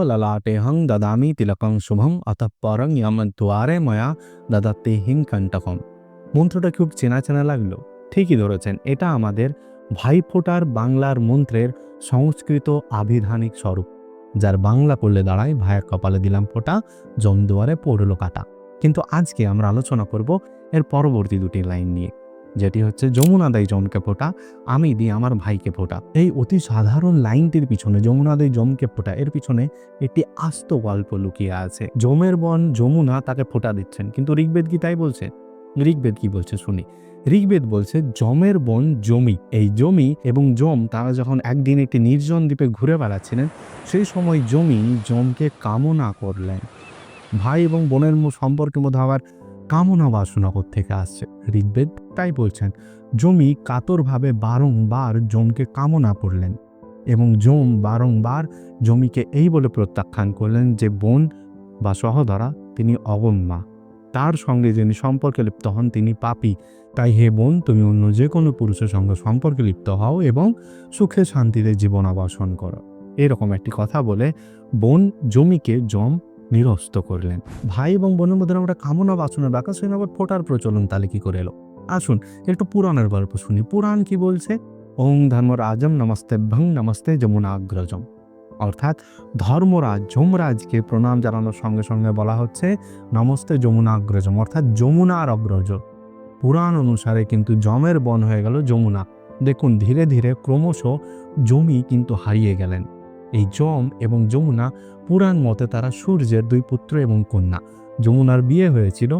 ললাটে Hong দদামি তিলকং শুভং অতঃ পরং ইয়ম দুয়ারে ময়া দদাতে হিং কণ্টকম মন্ত্রটা খুব চেনা চেনা লাগল ঠিকই ধরেছেন এটা আমাদের ভাইফোঁটার বাংলার মন্ত্রের সংস্কৃত আবিধানিক স্বরূপ যার বাংলা করলে দাঁড়ায় ভাইয়ের কপালে দিলাম ফোঁটা জমদুয়ারে পড়ল কাটা কিন্তু আজকে আমরা আলোচনা করব এর পরবর্তী দুটি লাইন নিয়ে যেটি হচ্ছে যমুনা দেয় জমকে ফোটা, আমি দিই আমার ভাইকে ফোটা। এই অতি সাধারণ লাইনটির পিছনে, যমুনা দেয় জমকে ফোটা, এর পিছনে একটি আস্ত গল্প লুকিয়ে আছে। যমের বন যমুনা তাকে ফোটা দিচ্ছেন, কিন্তু ঋগ্বেদ কি তাই বলছে? ঋগ্বেদ কি বলছে শুনি। ঋগ্বেদ বলছে জমের বন জমি এই জমি এবং জম তারা যখন একদিন একটি নির্জন দ্বীপে ঘুরে বেড়াচ্ছিলেন, সেই সময় জমি জমকে কামনা করলেন। ভাই এবং বোনের সম্পর্কের মধ্যে আবার কামনা বাসনা থেকে আসছে? ঋগ্বেদ তাই বলছেন, জমি কাতরভাবে বারংবার জমকে কামনা করলেন এবং জম বারংবার জমিকে এই বলে প্রত্যাখ্যান করলেন যে বোন বা সহদরা তিনি অগম্যা। তার সঙ্গে যিনি সম্পর্কে লিপ্ত হন তিনি পাপী। তাই হে বোন, তুমি অন্য যে কোনো পুরুষের সঙ্গে সম্পর্কে লিপ্ত হও এবং সুখে শান্তিতে জীবন আবাসন করো। এরকম একটি কথা বলে বোন জমিকে জম নিরস্ত করলেন। ভাই এবং বোনের মধ্যে আমরা কামনা বাসনের ব্যাখ্যা শুনে আবার ফোটার প্রচলন তাহলে কি করে এলো? আসুন, একটু পুরাণের গল্প শুনি। পুরাণ কি বলছে? ওং ধর্মরাজম নমস্তে ভং নমস্তে যমুনা অগ্রজম অর্থাৎ ধর্মরাজ যমরাজকে প্রণাম জানানোর সঙ্গে সঙ্গে বলা হচ্ছে নমস্তে যমুনা অগ্রজম অর্থাৎ যমুনার অগ্রজ। পুরাণ অনুসারে কিন্তু যমের বন হয়ে গেল যমুনা। দেখুন, ধীরে ধীরে ক্রমশ জমি কিন্তু হারিয়ে গেলেন। এই যম এবং যমুনা পুরাণ মতে তারা সূর্যের দুই পুত্র এবং কন্যা। যমুনার বিয়ে হয়েছিল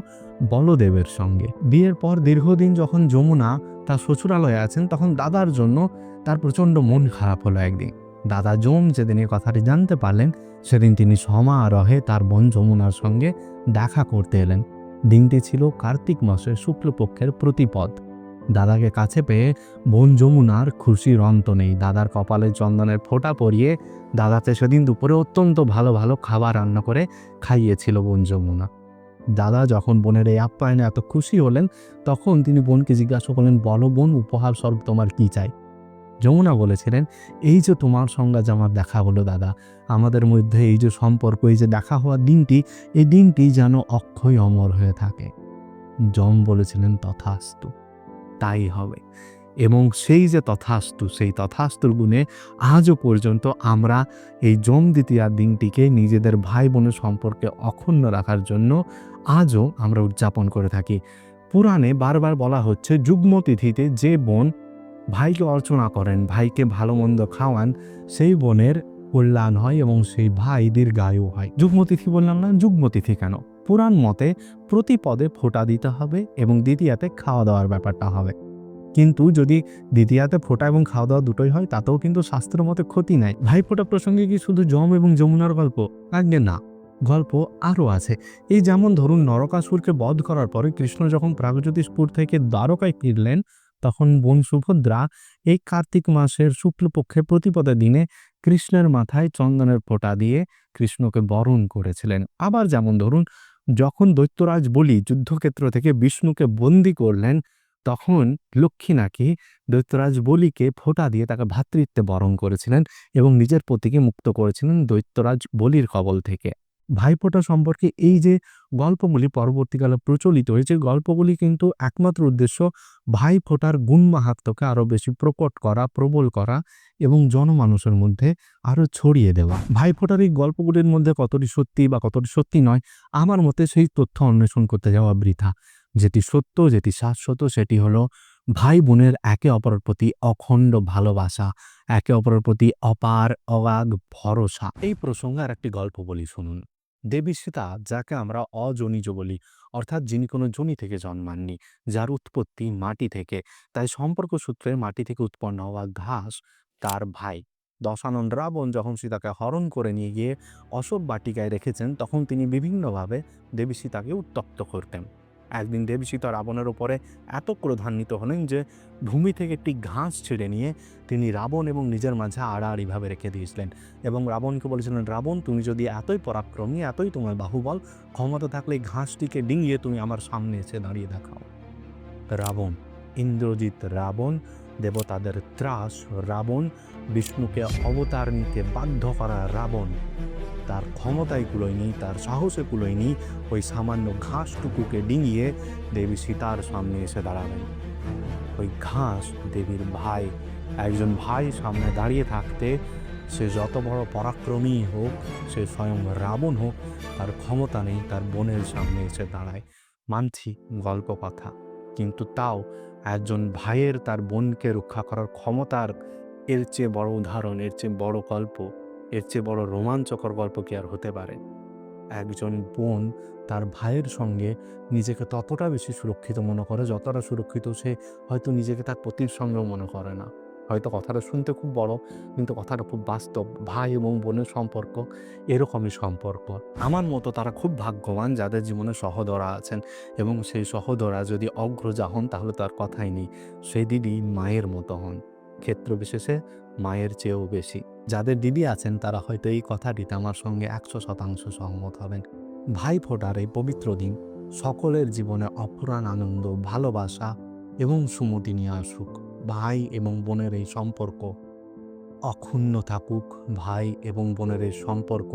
বলদেবের সঙ্গে। বিয়ের পর দীর্ঘদিন যখন যমুনা তার শ্বশুরালয়ে আছেন, তখন দাদার জন্য তার প্রচণ্ড মন খারাপ হলো একদিন। দাদা যম যেদিন এই কথাটি জানতে পারলেন, সেদিন তিনি সমারোহে তার বোন যমুনার সঙ্গে দেখা করতে এলেন। দিনটি ছিল কার্তিক মাসের শুক্লপক্ষের প্রতিপদ। দাদাকে কাছে পেয়ে বোন যমুনার খুশির অন্ত নেই। দাদার কপালে চন্দনের ফোঁটা পরিয়ে দাদাতে সেদিন দুপুরে অত্যন্ত ভালো ভালো খাবার রান্না করে খাইয়েছিল বোন যমুনা। দাদা যখন বোনের এই আপ্যায়নে এত খুশি হলেন, তখন তিনি বোনকে জিজ্ঞাসা করলেন, বলো বোন, উপহার স্বরূপ তোমার কি চাই? যমুনা বলেছিলেন, এই যে তোমার সঙ্গে আজ আমার দেখা হলো দাদা, আমাদের মধ্যে এই যে সম্পর্ক, এই যে দেখা হওয়ার দিনটি, এই দিনটি যেন অক্ষয় অমর হয়ে থাকে। যম বলেছিলেন, তথাস্তু। তাই হবে। এবং সেই যে তথাস্তু, সেই তথাস্তুর গুণে আজও পর্যন্ত আমরা এই যম দ্বিতীয়ার দিনটিকে নিজেদের ভাই বোনের সম্পর্কে অক্ষুণ্ণ রাখার জন্য আজও আমরা উদযাপন করে থাকি। পুরাণে বারবার বলা হচ্ছে যুগ্ম তিথিতে যে বোন ভাইকে অর্চনা করেন, ভাইকে ভালো মন্দ খাওয়ান, সেই বোনের কল্যাণ হয় এবং সেই ভাই দীর্ঘায়ু হয়। যুগ্মতিথি বললাম না, যুগ্মতিথি কেন? পুরাণ মতে প্রতি পদে ফোঁটা দিতে হবে এবং দ্বিতীয়াতে খাওয়া দাওয়ার ব্যাপারটা হবে। কিন্তু যদি দ্বিতীয়াতে ফোঁটা এবং খাওয়া দাওয়া দুটোই হয়, তাতেও কিন্তু শাস্ত্র মতে ক্ষতি নাই। ভাই, ফোঁটা প্রসঙ্গে কি শুধু যম এবং যমুনার গল্প? আগে না। গল্প আরও আছে। এই যেমন ধরুন, নরকাসুরকে বধ করার পরে কৃষ্ণ যখন প্রাগজ্যোতিষপুর থেকে দ্বারকায় ফিরলেন, তখন বোন সুভদ্রা এই কার্তিক মাসের শুক্লপক্ষে প্রতিপদের দিনে কৃষ্ণের মাথায় চন্দনের ফোঁটা দিয়ে কৃষ্ণকে বরণ করেছিলেন। আবার যেমন ধরুন যখন দৈত্যরাজ বলি যুদ্ধক্ষেত্র থেকে বিষ্ণুকে বন্দি করলেন, তখন লক্ষ্মী নাকি দৈত্যরাজ বলিকে ফোঁটা দিয়ে তাকে ভাতৃত্বে বরণ করেছিলেন এবং নিজের পতিকে মুক্ত করেছিলেন দৈত্যরাজ বলির কবল থেকে। ভাইফোঁটা সম্পর্কে এই যে গল্পগুলি পরবর্তীকালে প্রচলিত হয়েছে, গল্পগুলি কিন্তু একমাত্র উদ্দেশ্য ভাই ফোটার গুণ মাহাত্মকে আরও বেশি প্রকট করা, প্রবল করা এবং জনমানুষের মধ্যে আরও ছড়িয়ে দেওয়া। ভাই ফোটার এই গল্পগুলির মধ্যে কতটি সত্যি বা কতটি সত্যি নয়, আমার মতে সেই তথ্য অন্বেষণ করতে যাওয়া বৃথা। যেটি সত্য, যেটি শাশ্বত, সেটি হলো ভাই বোনের একে অপরের প্রতি অখণ্ড ভালোবাসা, একে অপরের প্রতি অপার, অগাধ ভরসা। এই প্রসঙ্গে আর একটি গল্প বলি শুনুন। দেবী সীতা যাকে আমরা অজনিজ বলি, অর্থাৎ যিনি কোনো জনি থেকে জন্মাননি, যার উৎপত্তি মাটি থেকে। তাই সম্পর্ক সূত্রে মাটি থেকে উৎপন্ন হওয়া ঘাস তার ভাই। দশানন্দ রাবণ যখন সীতাকে হরণ করে নিয়ে গিয়ে অশোক বাটিকায় রেখেছেন, তখন তিনি বিভিন্নভাবে দেবী সীতাকে উত্তপ্ত করতেন। একদিন দেবী সীতা রাবণের ওপরে এত ক্রোধান্বিত হলেন যে ভূমি থেকে একটি ঘাস ছেড়ে নিয়ে তিনি রাবণ এবং নিজের মাঝে আড়াআড়িভাবে রেখে দিয়েছিলেন। এবং রাবণকে বলেছিলেন, রাবণ, তুমি যদি এতই পরাক্রমী, এতই তোমার বাহুবল, ক্ষমতা থাকলে এই ঘাসটিকে ডিঙিয়ে তুমি আমার সামনে এসে দাঁড়িয়ে দেখাও। রাবণ, ইন্দ্রজিৎ রাবণ, দেবতাদের ত্রাস, রাবণ, বিষ্ণুকে অবতার নিতে বাধ্য করা রাবণ। তার ক্ষমতায় কুলোয়নি তার সাহসে কুলোয়নি ওই সামান্য ঘাসটুকুকে ডিঙিয়ে দেবী সীতার সামনে এসে দাঁড়াবেন। ওই ঘাস দেবীর ভাই, একজন ভাই সামনে দাঁড়িয়ে থাকতে সে যত বড় পরাক্রমী হোক, সে স্বয়ং রাবণ হোক, তার ক্ষমতা নেই, তার বোনের সামনে এসে দাঁড়ায়। মানছি গল্প কথা কিন্তু তাও একজন ভাইয়ের তার বোনকে রক্ষা করার ক্ষমতার এর চেয়ে বড় উদাহরণ, এর চেয়ে বড় গল্প। এর চেয়ে বড় রোমাঞ্চকর গল্প কি আর হতে পারে? একজন বোন তার ভাইয়ের সঙ্গে নিজেকে ততটা বেশি সুরক্ষিত মনে করে যতটা সুরক্ষিত সে হয়তো নিজেকে তার পতির সঙ্গেও মনে করে না। হয়তো কথাটা শুনতে খুব বড়, কিন্তু কথাটা খুব বাস্তব। ভাই এবং বোনের সম্পর্ক এরকমই সম্পর্ক। আমার মতো তারা খুব ভাগ্যবান যাদের জীবনে সহদরা আছেন এবং সেই সহদরা যদি অগ্রজা হন তাহলে তার কথাই নেই। সেই দিদি মায়ের মতো হন। ক্ষেত্র বিশেষে মায়ের চেয়েও বেশি। যাদের দিদি আছেন, তারা হয়তো এই কথাটিতে আমার সঙ্গে একশো শতাংশ সহমত হবেন। ভাই ফোটার এই পবিত্র দিন সকলের জীবনে অফুরান আনন্দ, ভালোবাসা এবং সুমতি নিয়ে আসুক। ভাই এবং বোনের এই সম্পর্ক অক্ষুণ্ণ থাকুক, ভাই এবং বোনের এই সম্পর্ক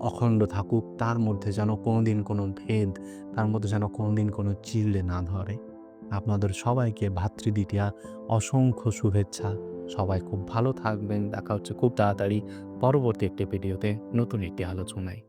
অখণ্ড থাকুক, তার মধ্যে যেন কোনোদিন কোনো ভেদ, তার মধ্যে যেন কোনোদিন কোনো চিল্লে না ধরে। আপনাদের সবাইকে ভাতৃদ্বিতীয়া অসংখ্য শুভেচ্ছা। সবাই খুব ভালো থাকবেন। দেখা হচ্ছে খুব তাড়াতাড়ি পরবর্তী একটি ভিডিওতে নতুন একটি আলোচনায়।